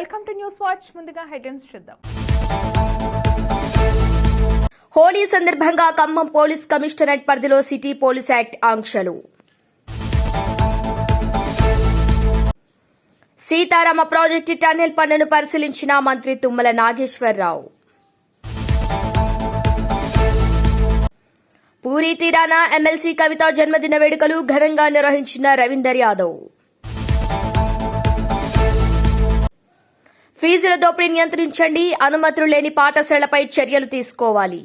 Welcome to news watch. ముందుగా headlines చూద్దాం. హోలీ సందర్భంగా ఖమ్మం పోలీస్ కమిషనరేట్ పరిధిలో సిటీ పోలీస్ యాక్ట్ ఆంక్షలు. సీతారామ ప్రాజెక్టు టన్నెల్ పనులను పరిశీలించిన మంత్రి తుమ్మల నాగేశ్వరరావు. పూరి తీరాన ఎమ్మెల్సీ కవిత జన్మదిన వేడుకలు ఘనంగా నిర్వహించిన రవీందర్ యాదవ్. ఫీజుల దోపిడీ నియంత్రించండి. అనుమతులు లేని పాఠశాలపై చర్యలు తీసుకోవాలి.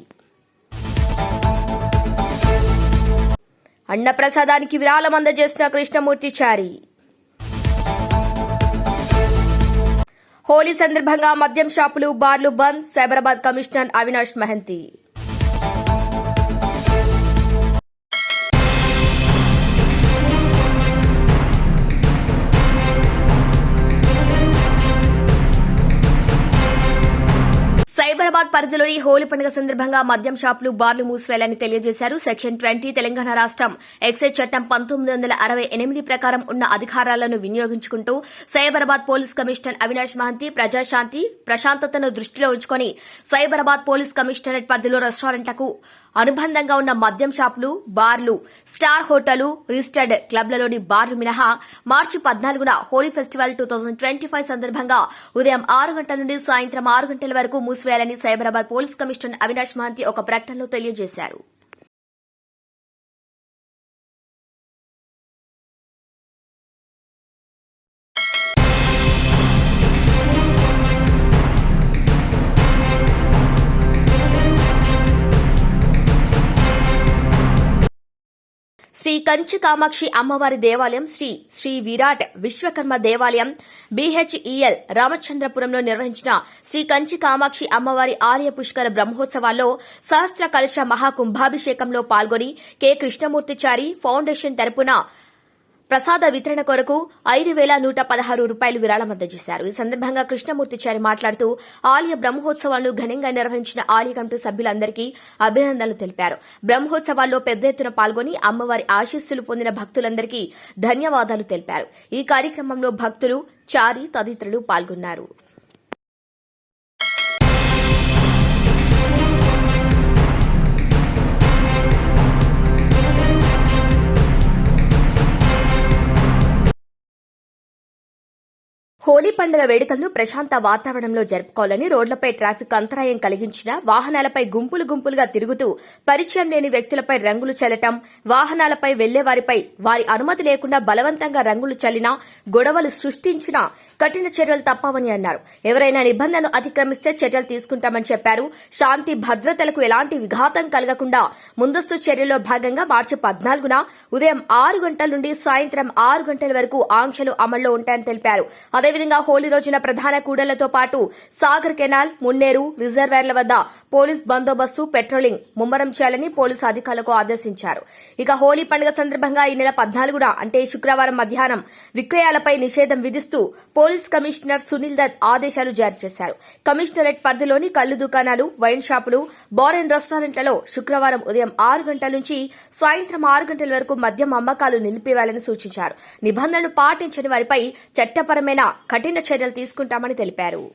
అన్నప్రసాదానికి విరాళం అందజేసిన కృష్ణమూర్తి చారి. హోలీ సందర్భంగా మద్యం షాపులు బార్లు బంద్ సైబరాబాద్ కమిషనర్ అవినాష్ మహంతి. సైబరాబాద్ పరిధిలోని హోలీ పండుగ సందర్భంగా మద్యం షాపులు బార్లు మూసివేయాలని తెలియజేశారు. సెక్షన్ ట్వంటీ తెలంగాణ రాష్ట్రం. ఎక్సైజ్ చట్టం పంతొమ్మిది వందల అరవై ఎనిమిది ప్రకారం ఉన్న అధికారాలను వినియోగించుకుంటూ సైబరాబాద్ పోలీస్ కమిషనర్ అవినాష్ మహంతి ప్రజాశాంతి ప్రశాంతతను దృష్టిలో ఉంచుకొని సైబరాబాద్ పోలీస్ కమిషనరేట్ పరిధిలో రెస్టారెంట్లకు అనుబంధంగా ఉన్న మద్యం షాపులు బార్లు స్టార్ హోటళ్ళు రిజిస్టర్డ్ క్లబ్లలోని బార్లు మినహా మార్చి పద్నాలుగున Holi festival two thousand twenty five సందర్భంగా ఉదయం ఆరు గంటల నుండి సాయంత్రం ఆరు గంటల వరకు మూసివేయాలని సైబరాబాద్ పోలీస్ కమిషనర్ అవినాష్ మహంతి ఒక ప్రకటనలో తెలియజేశారు. కంచి కామాక్షి అమ్మవారి దేవాలయం శ్రీ శ్రీ విరాట్ విశ్వకర్మ దేవాలయం బీహెచ్ఈఎల్ రామచంద్రపురంలో నిర్వహించిన శ్రీ కంచి కామాక్షి అమ్మవారి ఆర్య పుష్కర బ్రహ్మోత్సవాల్లో సహస్ర కలశ మహాకుంభాభిషేకంలో పాల్గొని కె కృష్ణమూర్తిచారి ఫౌండేషన్ తరపున ప్రసాద వితరణ కొరకు ఐదు వేల నూట పదహారు రూపాయలు విరాళం అందజేశారు. ఈ సందర్భంగా కృష్ణమూర్తిచారి మాట్లాడుతూ ఆలయ బ్రహ్మోత్సవాలను ఘనంగా నిర్వహించిన ఆలయ కమిటీ సభ్యులందరికీ అభినందనలు తెలిపారు. బ్రహ్మోత్సవాల్లో పెద్ద ఎత్తున పాల్గొని అమ్మవారి ఆశీస్సులు పొందిన భక్తులందరికీ ధన్యవాదాలు తెలిపారు. ఈ కార్యక్రమంలో భక్తులు చారి తదితరులు పాల్గొన్నారు. హోలీ పండుగ వేడుకలను ప్రశాంత వాతావరణంలో జరుపుకోవాలని రోడ్లపై ట్రాఫిక్ అంతరాయం కలిగించిన వాహనాలపై గుంపులు గుంపులుగా తిరుగుతూ పరిచయం లేని వ్యక్తులపై రంగులు చల్లటం వాహనాలపై వెళ్ళే వారిపై వారి అనుమతి లేకుండా బలవంతంగా రంగులు చల్లినా గొడవలు సృష్టించినా కఠిన చర్యలు తప్పవని అన్నారు. ఎవరైనా నిబంధనలు అతిక్రమిస్తే చర్యలు తీసుకుంటామని చెప్పారు. శాంతి భద్రతలకు ఎలాంటి విఘాతం కలగకుండా ముందస్తు చర్యల్లో భాగంగా మార్చి పద్నాలుగున ఉదయం ఆరు గంటల నుండి సాయంత్రం ఆరు గంటల వరకు ఆంక్షలు అమల్లో ఉంటాయని తెలిపారు. అదే అదేవిధంగా హోలీ రోజున ప్రధాన కూడళ్ళతో పాటు సాగర్ కెనాల్ మున్నేరు రిజర్వేర్ల వద్ద పోలీస్ బందోబస్తు పెట్రోలింగ్ ముమ్మరం చేయాలని పోలీసు అధికారులకు ఆదేశించారు. ఇక హోలీ పండుగ సందర్భంగా ఈ నెల పద్నాలుగున అంటే శుక్రవారం మధ్యాహ్నం విక్రయాలపై నిషేధం విధిస్తూ పోలీస్ కమిషనర్ సునీల్ దత్ ఆదేశాలు జారీ చేశారు. కమిషనరేట్ పరిధిలోని కళ్ళు దుకాణాలు వైన్ షాపులు బార్ అండ్ రెస్టారెంట్లలో శుక్రవారం ఉదయం ఆరు గంటల నుంచి సాయంత్రం ఆరు గంటల వరకు మద్యం అమ్మకాలు నిలిపివేయాలని సూచించారు. నిబంధనలు పాటించని వారిపై చట్టపరమైన కఠిన చర్యలు తీసుకుంటామని తెలిపారు.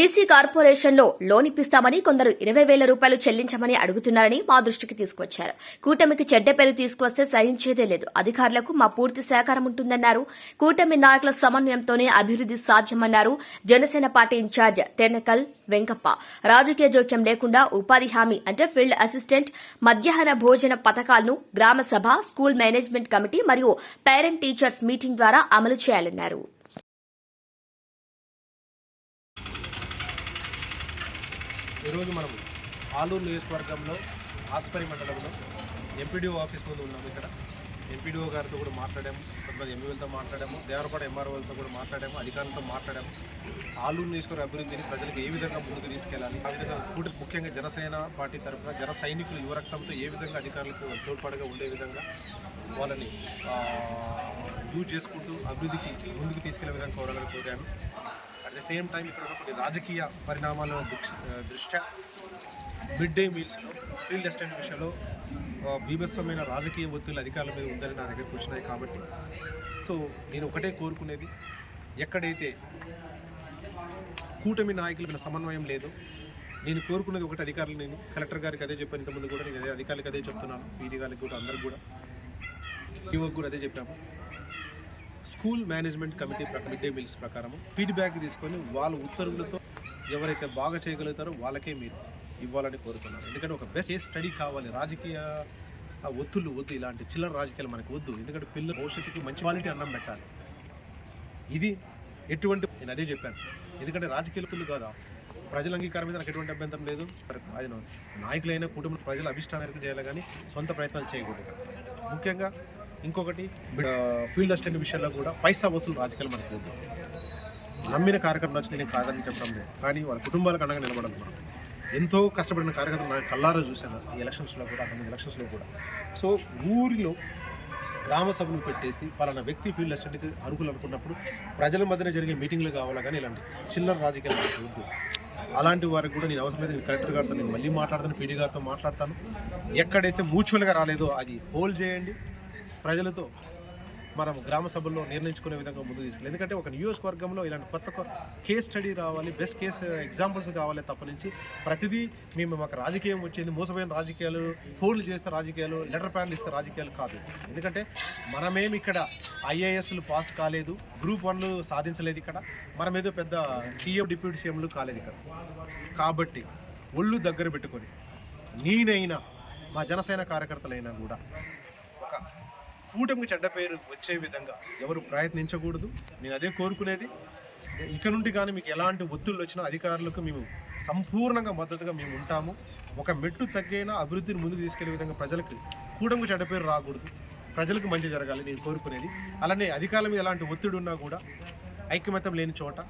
బీసీ కార్పొరేషన్లో లోన్ ఇప్పిస్తామని కొందరు ఇరవై వేల రూపాయలు చెల్లించమని అడుగుతున్నారని మా దృష్టికి తీసుకొచ్చారు. కూటమికి చెడ్డ పేరు తీసుకొస్తే సహించేదే లేదు. అధికారులకు మా పూర్తి సహకారం ఉంటుందన్నారు. కూటమి నాయకుల సమన్వయంతోనే అభివృద్ది సాధ్యమన్నారు జనసేన పార్టీ ఇన్ఛార్జ్ తెనకల్ వెంకప్ప. రాజకీయ జోక్యం లేకుండా ఉపాధి హామీ అంటే ఫీల్డ్ అసిస్టెంట్ మధ్యాహ్న భోజన పథకాలను గ్రామ సభ స్కూల్ మేనేజ్మెంట్ కమిటీ మరియు పేరెంట్ టీచర్స్ మీటింగ్ ద్వారా అమలు చేయాలన్నారు. ఈరోజు మనం ఆలూరు నియోజకవర్గంలో ఆస్పరి మండలంలో ఎంపీడీఓ ఆఫీస్ ముందు ఉన్నాము ఇక్కడ. ఎంపీడీఓ గారితో కూడా మాట్లాడాము కొంతమంది ఎంఈఓలతో మాట్లాడాము దేవరపాడ ఎంఆర్ఓలతో కూడా మాట్లాడాము అధికారులతో మాట్లాడాము. ఆలూరు నియోజకవర్గ అభివృద్ధిని ప్రజలకు ఏ విధంగా ముందుకు తీసుకెళ్ళాలి ఆ విధంగా కూటమి ముఖ్యంగా జనసేన పార్టీ తరఫున జన సైనికులు యువరక్తంతో ఏ విధంగా అధికారులకు తోడ్పాటుగా ఉండే విధంగా వాళ్ళని యూజ్ చేసుకుంటూ అభివృద్ధికి ముందుకు తీసుకెళ్ళే విధంగా కోరాలని కోరాను. అట్ ద సేమ్ టైం ఇక్కడ కొన్ని రాజకీయ పరిణామాల దృష్ట్యా మిడ్ డే మీల్స్లో ఫీల్డ్ అసిస్టెంట్ విషయంలో బీభత్సమైన రాజకీయ ఒత్తిళ్ళు అధికారుల మీద ఉందని నా దగ్గరకు వచ్చినాయి కాబట్టి. సో నేను ఒకటే కోరుకునేది ఎక్కడైతే కూటమి నాయకుల మీద సమన్వయం లేదు నేను కోరుకునేది ఒకటి అధికారులు నేను కలెక్టర్ గారికి అదే చెప్పాను ఇంతకుముందు కూడా నేను అదే అధికారులకు అదే చెప్తున్నాను పీడీ గారికి కూడా అందరికి కూడా యువకు కూడా అదే చెప్పాము. School management committee mid day meals ప్రకారం ఫీడ్బ్యాక్ తీసుకొని వాళ్ళ ఉత్తర్వులతో ఎవరైతే బాగా చేయగలుగుతారో వాళ్ళకే మీరు ఇవ్వాలని కోరుతున్నాను ఎందుకంటే ఒక బెస్ట్ స్టడీ కావాలి. రాజకీయ ఒత్తులు వద్దు. ఇలాంటి చిల్లర రాజకీయాలు మనకు వద్దు. ఎందుకంటే పిల్లల భవిష్యత్తుకి మంచి క్వాలిటీ అన్నం పెట్టాలి. ఇది ఎటువంటి నేను అదే చెప్పాను. ఎందుకంటే రాజకీయ ఒత్తులు కాదా? ప్రజల అంగీకారం మీద నాకు ఎటువంటి అభ్యంతరం లేదు. అది నాయకులైన కుటుంబ ప్రజల అభిష్టానికి చేయాలి కానీ సొంత ప్రయత్నాలు చేయకూడదు. ముఖ్యంగా ఇంకొకటి ఫీల్డ్ అసిస్టెంట్ విషయంలో కూడా పైసా వసూలు రాజకీయాలు మనకు నమ్మిన కార్యకర్తలు వచ్చి నేను కాదని చెప్పడం లేదు. కానీ వాళ్ళ కుటుంబాలకు అండగా నిలబడదు మనం. ఎంతో కష్టపడిన కార్యకర్తలు నాకు కల్లారా చూశాను ఈ ఎలక్షన్స్లో కూడా అతని ఎలక్షన్స్లో కూడా. సో ఊరిలో గ్రామ సభను పెట్టేసి పలానా వ్యక్తి ఫీల్డ్ అసిస్టెంట్కి అర్హులు అనుకున్నప్పుడు ప్రజల మధ్యన జరిగే మీటింగ్లు కావాలా కానీ ఇలాంటి చిల్లర రాజకీయాలు మనకు వద్దు. అలాంటి వారికి కూడా నేను అవసరమైతే నేను కలెక్టర్ గారితో నేను మళ్ళీ మాట్లాడతాను పీడీ గారితో మాట్లాడతాను. ఎక్కడైతే మ్యూచువల్గా రాలేదో అది హోల్డ్ చేయండి. ప్రజలతో మనం గ్రామ సభల్లో నిర్ణయించుకునే విధంగా ముందు తీసుకెళ్ళి ఎందుకంటే ఒక నియోజకవర్గంలో ఇలాంటి కొత్త కేస్ స్టడీ రావాలి బెస్ట్ కేస్ ఎగ్జాంపుల్స్ కావాలి తప్ప నుంచి ప్రతిదీ మేము మాకు రాజకీయం వచ్చింది మోసమైన రాజకీయాలు ఫోన్లు చేస్తే రాజకీయాలు లెటర్ ప్యాన్లు ఇస్తే రాజకీయాలు కాదు. ఎందుకంటే మనమేమి ఇక్కడ ఐఏఎస్లు పాస్ కాలేదు గ్రూప్ వన్లు సాధించలేదు ఇక్కడ. మనం ఏదో పెద్ద సీఎం డిప్యూటీ సీఎంలు కాలేదు ఇక్కడ. కాబట్టి ఒళ్ళు దగ్గర పెట్టుకొని నేనైనా మా జనసేన కార్యకర్తలైనా కూడా కూటమికి చెడ్డ పేరు వచ్చే విధంగా ఎవరు ప్రయత్నించకూడదు. నేను అదే కోరుకునేది. ఇక నుండి కానీ మీకు ఎలాంటి ఒత్తిళ్ళు వచ్చినా అధికారులకు మేము సంపూర్ణంగా మద్దతుగా మేము ఉంటాము. ఒక మెట్టు తగ్గైనా అభివృద్ధిని ముందుకు తీసుకెళ్ళే విధంగా ప్రజలకు కూటమికి చెడ్డ పేరు రాకూడదు. ప్రజలకు మంచి జరగాలి. నేను కోరుకునేది. అలానే అధికారుల మీద ఎలాంటి ఒత్తిడి ఉన్నా కూడా ఐక్యమత్యం లేని చోట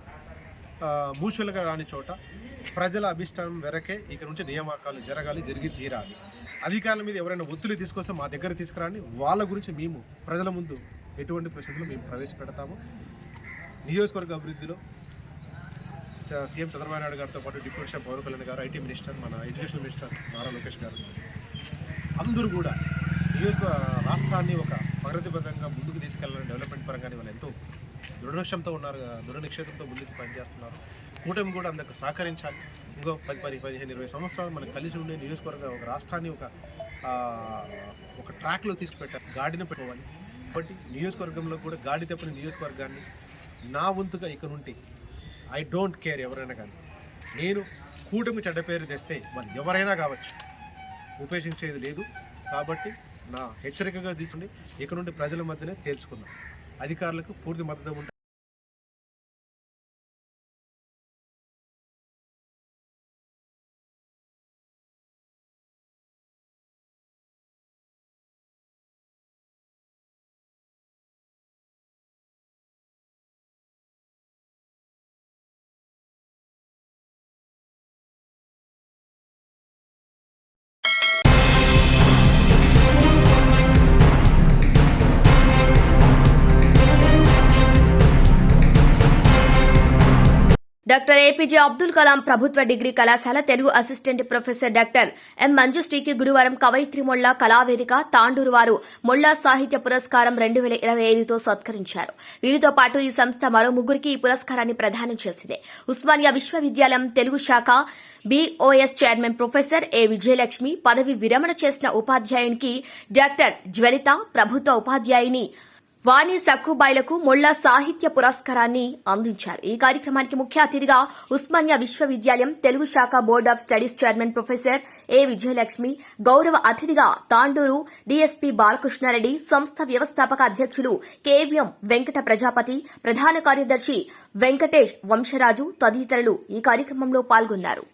మూచువల్గా రాని చోట ప్రజల అభిష్టానం వెరకే ఇక నుంచి నియామకాలు జరగాలి జరిగి తీరాలి. అధికారుల మీద ఎవరైనా ఒత్తిడి తీసుకొస్తే మా దగ్గర తీసుకురాని వాళ్ళ గురించి మేము ప్రజల ముందు ఎటువంటి ప్రశ్నలు మేము ప్రవేశపెడతాము. నియోజకవర్గ అభివృద్ధిలో చ- సీఎం చంద్రబాబు నాయుడు గారితో పాటు డిప్యూటీ సీఎం పవన్ కళ్యాణ్ గారు ఐటీ మినిస్టర్ మన ఎడ్యుకేషన్ మినిస్టర్ నారా లోకేష్ గారు. అందరూ కూడా నియోజక రాష్ట్రాన్ని ఒక ప్రగతిబద్ధంగా ముందుకు తీసుకెళ్ళాలని డెవలప్మెంట్ పరంగానే వాళ్ళు ఎంతో దృఢనిక్షంతో ఉన్నారు దృఢ నిక్షేపంతో ముందుకు పనిచేస్తున్నారు. కూటమి కూడా అందుకు సహకరించాలి. ఇంకో పది పది పదిహేను ఇరవై సంవత్సరాలు మనం కలిసి ఉండే నియోజకవర్గ ఒక రాష్ట్రాన్ని ఒక ఒక ట్రాక్లో తీసుకుపెట్టాలి గాడిన పెట్టుకోవాలి. కాబట్టి నియోజకవర్గంలో కూడా గాడి తప్పిన నియోజకవర్గాన్ని నా వంతుగా ఇక నుండి ఐ డోంట్ కేర్ ఎవరైనా కానీ నేను కూటమి చెడ్డ పేరు తెస్తే వాళ్ళు ఎవరైనా కావచ్చు ఉపేక్షించేది లేదు. కాబట్టి నా హెచ్చరికగా తీసుకుని ఇక నుండి ప్రజల మధ్యనే తేల్చుకుందాం. అధికారులకు పూర్తి మద్దతు డాక్టర్ ఏపీజే అబ్దుల్ కలాం ప్రభుత్వ డిగ్రీ కళాశాల Telugu assistant professor doctor M మంజుశ్రీకి గురువారం కవయిత్రి మొళ్ళ కళావేదిక తాండూరు వారు మొళ్ళ సాహిత్య పురస్కారం రెండు వేల ఇరవై ఐదుతో సత్కరించారు. వీరితో పాటు ఈ సంస్థ మరో ముగ్గురికి ఈ పురస్కారాన్ని ప్రదానం చేసింది. ఉస్మానియా విశ్వవిద్యాలయం తెలుగు శాఖ BOS chairman professor A Vijayalakshmi పదవి విరమణ చేసిన ఉపాధ్యాయునికి డాక్టర్ జ్వలిత ప్రభుత్వ ఉపాధ్యాయుని వాణి సక్కుబాయిలకు మొళ్ళ సాహిత్య పురస్కారాన్ని అందించారు. ఈ కార్యక్రమానికి ముఖ్య అతిథిగా ఉస్మానియా విశ్వవిద్యాలయం తెలుగు శాఖ board of studies chairman professor A Vijayalakshmi గౌరవ అతిథిగా తాండూరు డీఎస్పీ బాలకృష్ణారెడ్డి సంస్థ వ్యవస్థాపక అధ్యక్షులు కేవీఎం వెంకట ప్రజాపతి ప్రధాన కార్యదర్శి వెంకటేష్ వంశరాజు తదితరులు ఈ కార్యక్రమంలో పాల్గొన్నారు.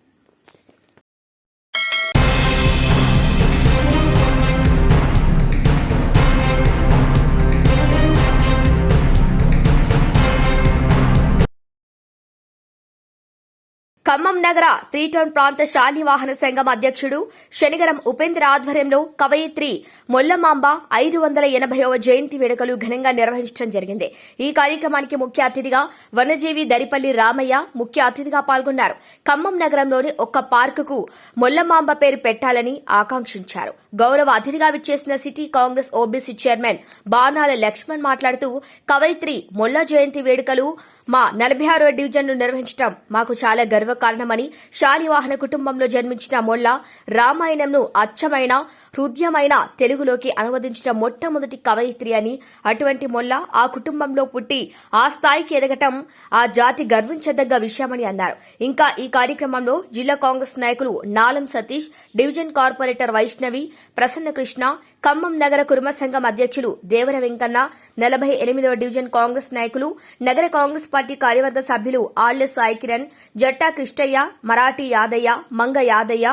ఖమ్మం నగర త్రీ టౌన్ ప్రాంత శాలివాహన సంఘం అధ్యక్షుడు శనిగరం ఉపేంద్ర ఆధ్వర్యంలో కవయిత్రి మొల్లమాంబ ఐదు వందల ఎనభైవ జయంతి వేడుకలు ఘనంగా నిర్వహించడం జరిగింది. ఈ కార్యక్రమానికి ముఖ్య అతిథిగా వనజీవి దరిపల్లి రామయ్య ముఖ్య అతిథిగా పాల్గొన్నారు. ఖమ్మం నగరంలోని ఒక్క పార్కుకు మొల్లమాంబ పేరు పెట్టాలని ఆకాంక్షించారు. గౌరవ అతిథిగా విచ్చేసిన సిటీ కాంగ్రెస్ ఓబీసీ చైర్మన్ బాణాల లక్ష్మణ్ మాట్లాడుతూ కవయిత్రి మొల్ల జయంతి వేడుకలు మా నలభై ఆరో డివిజన్ను నిర్వహించడం మాకు చాలా గర్వకారణమని శాలివాహన కుటుంబంలో జన్మించిన మొల్లా రామాయణంను అచ్చమైన హృదయమైన తెలుగులోకి అనువదించిన మొట్టమొదటి కవయిత్రి అని అటువంటి మొల్ల ఆ కుటుంబంలో పుట్టి ఆ స్థాయికి ఎదగటం ఆ జాతి గర్వించదగ్గ విషయమని అన్నారు. ఇంకా ఈ కార్యక్రమంలో జిల్లా కాంగ్రెస్ నాయకులు నాలం సతీష్ డివిజన్ కార్పొరేటర్ వైష్ణవి ప్రసన్నకృష్ణ ఖమ్మం నగర కుర్మ సంఘం అధ్యక్షులు దేవర వెంకన్న నలభై ఎనిమిదవ డివిజన్ కాంగ్రెస్ నాయకులు నగర కాంగ్రెస్ పార్టీ కార్యవర్గ సభ్యులు ఆళ్ళ సాయి కిరణ్ జట్టా కృష్ణయ్య మరాఠీ యాదయ్య మంగ యాదయ్య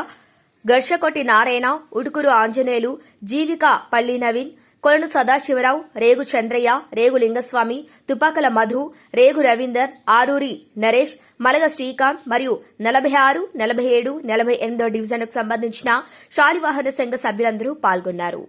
గర్షకొట్టి నారాయణ ఉడుకురు ఆంజనేయులు జీవిక పల్లి నవీన్ కొలను సదాశివరావు రేగు చంద్రయ్య రేగు లింగస్వామి తుపాకల మధు రేగు రవీందర్ ఆరూరి నరేష్ మలగ శ్రీకాంత్ మరియు నలభై ఆరు నలభై ఏడు నలభై ఎనిమిదో డివిజన్కు సంబంధించిన శాలివాహన సంఘ సభ్యులందరూ పాల్గొన్నారు.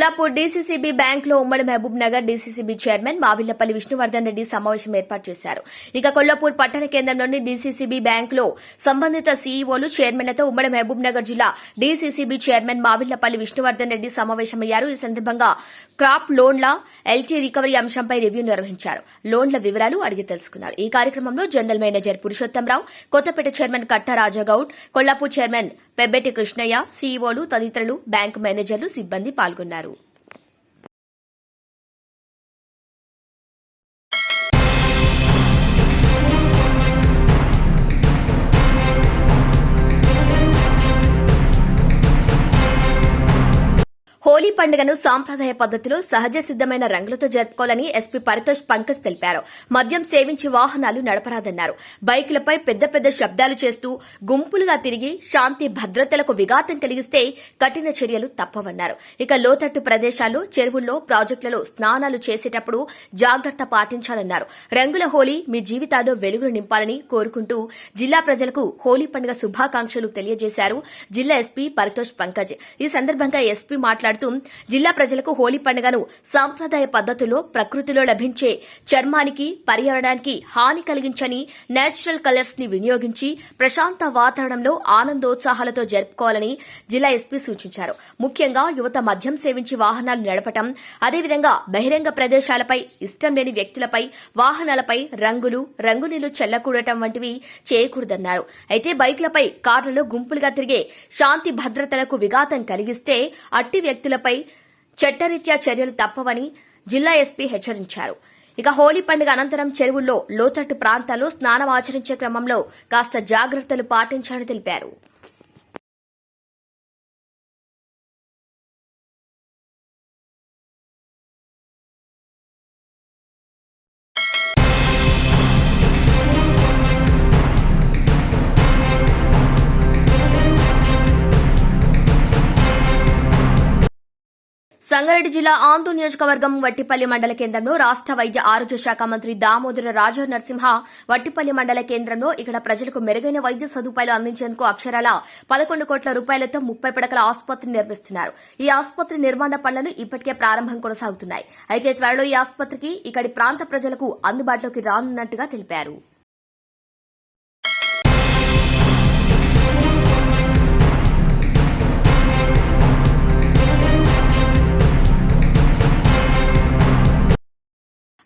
కొల్లాపూర్ డీసీసీబీ బ్యాంక్లో ఉమ్మడి మహబూబ్ నగర్ డీసీసీబీ చైర్మన్ మావిల్లపల్లి విష్ణువర్ధన్ రెడ్డి సమావేశం ఏర్పాటు చేశారు. ఇక కొల్లాపూర్ పట్టణ కేంద్రంలోని డీసీసీబీ బ్యాంక్లో సంబంధిత సీఈఓలు చైర్మన్లతో ఉమ్మడి మహబూబ్ నగర్ జిల్లా డీసీసీబీ చైర్మన్ మావిళ్ళపల్లి విష్ణువర్ధన్ రెడ్డి సమావేశమయ్యారు. ఈ సందర్భంగా క్రాప్ లోన్ల ఎల్టీ రికవరీ అంశంపై రివ్యూ నిర్వహించారు. లోన్ల వివరాలు అడిగి తెలుసుకున్నారు. ఈ కార్యక్రమంలో general manager Purushottamrao Kothapet chairman Katta Rajagoud Kollapur chairman Pebbetti Krishnaiah సీఈఓలు తదితరులు బ్యాంకు మేనేజర్లు సిబ్బంది పాల్గొన్నారు. హోలీ పండుగను సాంప్రదాయ పద్దతిలో సహజ సిద్దమైన రంగులతో జరుపుకోవాలని ఎస్పీ పరితోష్ పంకజ్ తెలిపారు. మద్యం సేవించి వాహనాలు నడపరాదన్నారు. బైకులపై పెద్ద పెద్ద శబ్దాలు చేస్తూ గుంపులుగా తిరిగి శాంతి భద్రతలకు విఘాతం కలిగిస్తే కఠిన చర్యలు తప్పవన్నారు. ఇక లోతట్టు ప్రదేశాల్లో చెరువుల్లో ప్రాజెక్టులలో స్నానాలు చేసేటప్పుడు జాగ్రత్త పాటించాలన్నారు. రంగుల హోలీ మీ జీవితాల్లో వెలుగులు నింపాలని కోరుకుంటూ జిల్లా ప్రజలకు హోలీ పండుగ శుభాకాంక్షలు తెలియజేశారు జిల్లా ఎస్పీ పరితోష్ పంకజ్. ఈ సందర్భంగా ఎస్పీ మాట్లాడుతూ జిల్లా ప్రజలకు హోలీ పండుగను సాంప్రదాయ పద్దతుల్లో ప్రకృతిలో లభించే చర్మానికి పర్యావరణానికి హాని కలిగించని నేచురల్ కలర్స్ని వినియోగించి ప్రశాంత వాతావరణంలో ఆనందోత్సాహాలతో జరుపుకోవాలని జిల్లా ఎస్పీ సూచించారు. ముఖ్యంగా యువత మద్యం సేవించి వాహనాలు నడపటం అదేవిధంగా బహిరంగ ప్రదేశాలపై ఇష్టం లేని వ్యక్తులపై వాహనాలపై రంగులు రంగునీళ్ళు చల్లకూడటం వంటివి చేయకూడదన్నారు. అయితే బైక్లపై కార్లలో గుంపులుగా తిరిగే శాంతి భద్రతలకు విఘాతం కలిగిస్తే అట్టి వ్యక్తుల వ్యక్తులపై చట్టరీత్యా చర్యలు తప్పవని జిల్లా ఎస్పీ హెచ్చరించారు. ఇక హోలీ పండుగ అనంతరం చెరువుల్లో లోతట్టు ప్రాంతాల్లో స్నానం ఆచరించే క్రమంలో కాస్త జాగ్రత్తలు పాటించాలని తెలిపారు. సంగారెడ్డి జిల్లా ఆందూ నియోజకవర్గం వట్టిపల్లి మండల కేంద్రంలో రాష్ట వైద్య ఆరోగ్య శాఖ మంత్రి దామోదర రాజా నరసింహ వట్టిపల్లి మండల కేంద్రంలో ఇక్కడ ప్రజలకు మెరుగైన వైద్య సదుపాయాలు అందించేందుకు అక్షరాల పదకొండు కోట్ల రూపాయలతో ముప్పై పడకల ఆసుపత్రి నిర్మిస్తున్నారు. ఈ ఆసుపత్రి నిర్మాణ పనులు ఇప్పటికే ప్రారంభం కొనసాగుతున్నాయి. అయితే త్వరలో ఈ ఆసుపత్రికి ఇక్కడి ప్రాంత ప్రజలకు అందుబాటులోకి రానున్నట్టుగా తెలిపారు.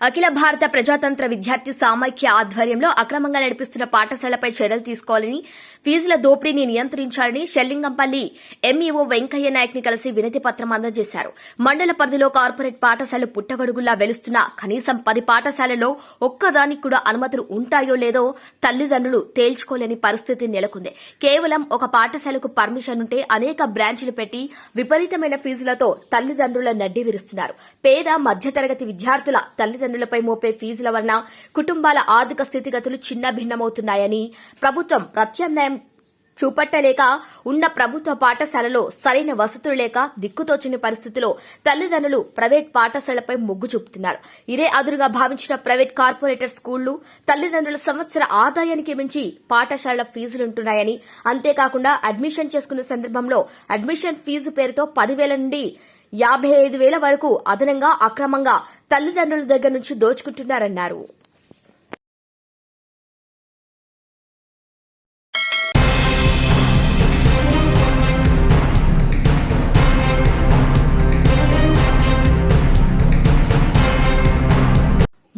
అఖిల భారత ప్రజాతంత్ర విద్యార్థి సామైక్య ఆధ్వర్యంలో అక్రమంగా నడిపిస్తున్న పాఠశాలపై చర్యలు తీసుకోవాలని ఫీజుల దోపిడీని నియంత్రించాలని షెల్లింగంపల్లి ఎంఈఓ వెంకయ్య నాయక్ని కలిసి వినతి పత్రం అందజేశారు. మండల పరిధిలో కార్పొరేట్ పాఠశాలలు పుట్టగొడుగుల్లా వెలుస్తున్న కనీసం పది పాఠశాలల్లో ఒక్కదానికి కూడా అనుమతులు ఉంటాయో లేదో తల్లిదండ్రులు తేల్చుకోలేని పరిస్థితి నెలకొంది. కేవలం ఒక పాఠశాలకు పర్మిషన్ ఉంటే అనేక బ్రాంచీలు పెట్టి విపరీతమైన ఫీజులతో తల్లిదండ్రుల నడ్డి విరుస్తున్నారు. పేద మధ్యతరగతి విద్యార్థుల తల్లిదండ్రులు తల్లిదండ్రులపై మోపే ఫీజుల వలన కుటుంబాల ఆర్థిక స్థితిగతులు చిన్న భిన్నమవుతున్నాయని ప్రభుత్వం ప్రత్యామ్నాయం చూపట్టలేక ఉన్న ప్రభుత్వ పాఠశాలలో సరైన వసతులు లేక దిక్కుతోచని పరిస్థితిలో తల్లిదండ్రులు ప్రైవేట్ పాఠశాలపై మొగ్గు చూపుతున్నారు. ఇదే అదురుగా భావించిన ప్రైవేట్ కార్పొరేటర్ స్కూళ్ళు తల్లిదండ్రుల సంవత్సర ఆదాయానికి మించి పాఠశాలల ఫీజులుంటున్నాయని అంతేకాకుండా అడ్మిషన్ చేసుకున్న సందర్భంలో అడ్మిషన్ ఫీజు పేరుతో పదివేల నుండి యాభై ఐదు వేల వరకు అదనంగా అక్రమంగా తల్లిదండ్రుల దగ్గర నుంచి దోచుకుంటున్నారన్నారు.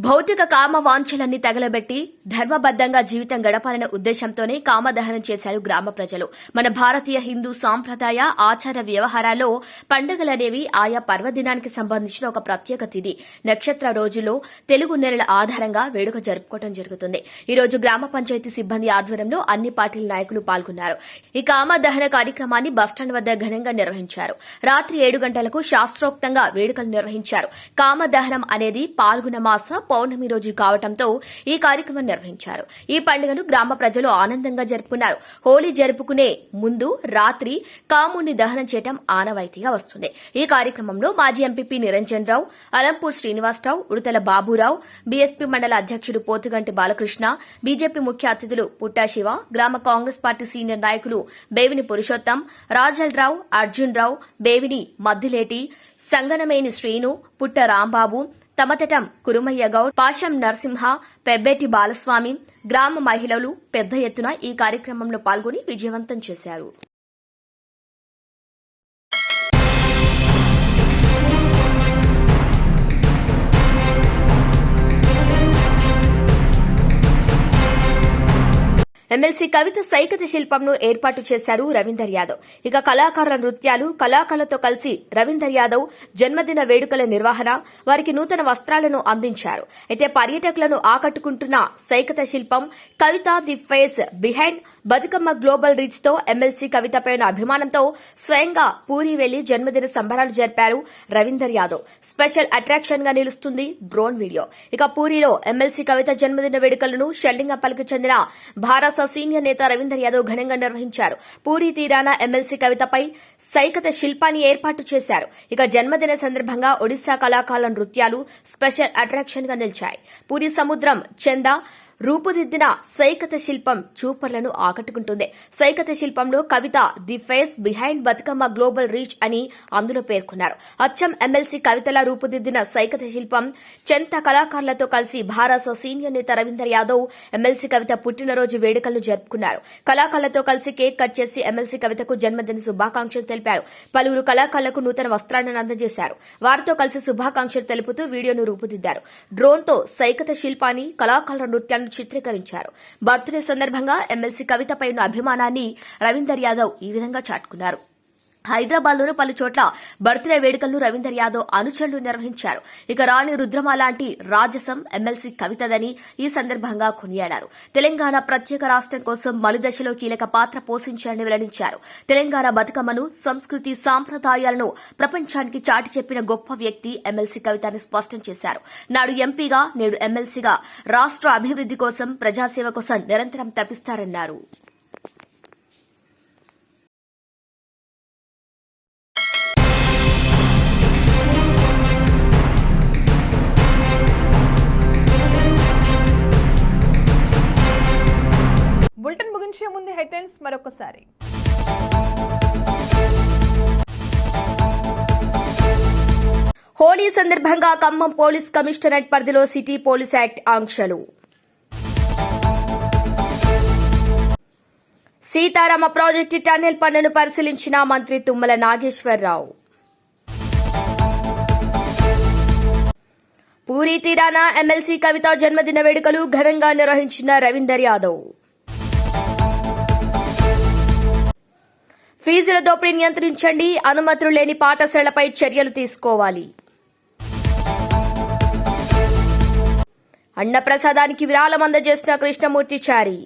భౌతిక కామ వాంఛలన్నీ తగలబెట్టి ధర్మబద్ధంగా జీవితం గడపాలనే ఉద్దేశంతోనే కామదహనం చేశారు గ్రామ ప్రజలు. మన భారతీయ హిందూ సాంప్రదాయ ఆచార వ్యవహారాల్లో పండుగలనేవి ఆయా పర్వదినానికి సంబంధించిన ఒక ప్రత్యేక తిథి. నక్షత్ర రోజుల్లో తెలుగు నెలల ఆధారంగా వేడుక జరుపుకోవడం జరుగుతుంది. ఈ రోజు గ్రామ పంచాయతీ సిబ్బంది ఆధ్వర్యంలో అన్ని పార్టీల నాయకులు పాల్గొన్నారు. ఈ కామదహన కార్యక్రమాన్ని బస్టాండ్ వద్ద ఘనంగా నిర్వహించారు. రాత్రి ఏడు గంటలకు శాస్త్రోక్తంగా వేడుకలు నిర్వహించారు. కామదహనం అనేది పాల్గొన మాస పౌర్ణమి రోజు కావడంతో ఈ కార్యక్రమం నిర్వహించారు. ఈ పండుగను గ్రామ ప్రజలు ఆనందంగా జరుపుకున్నారు. హోలీ జరుపుకునే ముందు రాత్రి కాముని దహనం చేయటం ఆనవాయితీగా వస్తుంది. ఈ కార్యక్రమంలో మాజీ ఎంపీపీ నిరంజన్ రావు అలంపూర్ శ్రీనివాసరావు ఉడతల బాబురావు బీఎస్పీ మండల అధ్యక్షుడు పోతుగంటి బాలకృష్ణ బీజేపీ ముఖ్య అతిథులు పుట్టా శివ గ్రామ కాంగ్రెస్ పార్టీ సీనియర్ నాయకులు బేవిని పురుషోత్తం రాజల్ రావు అర్జున్ రావు బేవిని మద్దిలేటి సంగనమేని శ్రీను పుట్ట రాంబాబు తమతటం కురుమయ్య గౌడ్ పాశం నరసింహ పెబ్బేటి బాలస్వామి గ్రామ మహిళలు పెద్ద ఎత్తున ఈ కార్యక్రమంలో పాల్గొని విజయవంతం చేశారు. ఎమ్మెల్సీ కవిత సైకత శిల్పంను ఏర్పాటు చేశారు రవీందర్ యాదవ్. ఇక కళాకారుల నృత్యాలు కళాకారులతో కలిసి రవీందర్ యాదవ్ జన్మదిన వేడుకల నిర్వహణ వారికి నూతన వస్త్రాలను అందించారు. అయితే పర్యాటకులను ఆకట్టుకుంటున్న సైకత శిల్పం Kavitha the face behind Bathukamma global రీచ్తో MLC కవితపై అభిమానంతో స్వయంగా పూరి వెళ్ళి జన్మదిన సంబరాలు జరిపారు రవీందర్ యాదవ్. స్పెషల్ అట్రాక్షన్గా నిలుస్తుంది డ్రోన్ వీడియో. ఇక పూరిలో ఎమ్మెల్సీ కవిత జన్మదిన వేడుకలను షెల్లింగపల్లికి చెందిన భారత సీనియర్ నేత రవీందర్ యాదవ్ ఘనంగా నిర్వహించారు. పూరి తీరాన ఎమ్మెల్సీ కవితపై సైకత శిల్పాన్ని ఏర్పాటు చేశారు. ఇక జన్మదిన సందర్భంగా ఒడిశా కళాకారుల నృత్యాలు స్పెషల్ అట్రాక్షన్గా నిలిచాయి. పూరి సముద్రం చంద రూపుదిద్దిన సైకత శిల్పం చూపర్లను ఆకట్టుకుంటుంది. సైకత శిల్పంలో Kavitha the face behind Bathukamma global reach అని అందులో పేర్కొన్నారు. అచ్చం ఎమ్మెల్సీ కవితలా రూపుదిద్దిన సైకత శిల్పం చెంత కళాకారులతో కలిసి భారత సీనియర్ నేత రవీందర్ యాదవ్ ఎమ్మెల్సీ కవిత పుట్టినరోజు వేడుకలను జరుపుకున్నారు. కళాకారులతో కలిసి కేక్ కట్ చేసి ఎమ్మెల్సీ కవితకు జన్మదిన శుభాకాంక్షలు తెలిపారు. పలువురు కళాకారులకు నూతన వస్త్రాలను అందజేశారు. వారితో కలిసి శుభాకాంక్షలు తెలుపుతూ వీడియోను రూపుదిద్దారు. డ్రోన్తో సైకత శిల్పాన్ని కళాకారుల ఘటనను చిత్రీకరించారు. బర్త్డే సందర్భంగా ఎమ్మెల్సీ కవితపై ఉన్న అభిమానాన్ని రవీందర్ యాదవ్ ఈ విధంగా చాటుకున్నారు. హైదరాబాద్లోని పలు చోట్ల బర్త్డే వేడుకలను రవీందర్ యాదవ్ అనుచరులు నిర్వహించారు. ఇక రాణి రుద్రమ లాంటి రాజసం ఎమ్మెల్సీ కవితదని ఈ సందర్భంగా కొనియాడారు. తెలంగాణ ప్రత్యేక రాష్ట్రం కోసం మలిదశలో కీలక పాత్ర పోషించారని వెల్లడించారు. తెలంగాణ బతుకమ్మను సంస్కృతి సాంప్రదాయాలను ప్రపంచానికి చాటి చెప్పిన గొప్ప వ్యక్తి ఎమ్మెల్సీ కవిత అని స్పష్టం చేశారు. నాడు ఎంపీగా నేడు ఎమ్మెల్సీగా రాష్ట్ర అభివృద్ది కోసం ప్రజాసేవ కోసం నిరంతరం తప్పిస్తారన్నారు మరొకసారి. హోలీ సందర్భంగా ఖమ్మం పోలీస్ కమిషనరేట్ పరిధిలో సిటీ పోలీస్ యాక్ట్ ఆంక్షలు. సీతారామ ప్రాజెక్టు టన్నెల్ పనులను పరిశీలించిన మంత్రి తుమ్మల నాగేశ్వరరావు. పూరి తీరాన ఎమ్మెల్సీ కవిత జన్మదిన వేడుకలు ఘనంగా నిర్వహించిన రవీందర్ యాదవ్. ఫీజుల దోపిడీ నియంత్రించండి. అనుమతులు లేని పాఠశాలపై చర్యలు తీసుకోవాలి. అన్నప్రసాదానికి విరాళం అందజేసిన కృష్ణమూర్తి చారి.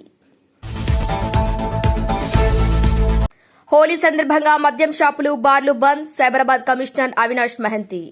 హోలీ సందర్భంగా మద్యం షాపులు బార్లు బంద్ సైబరాబాద్ కమిషనర్ అవినాష్ మహంతి.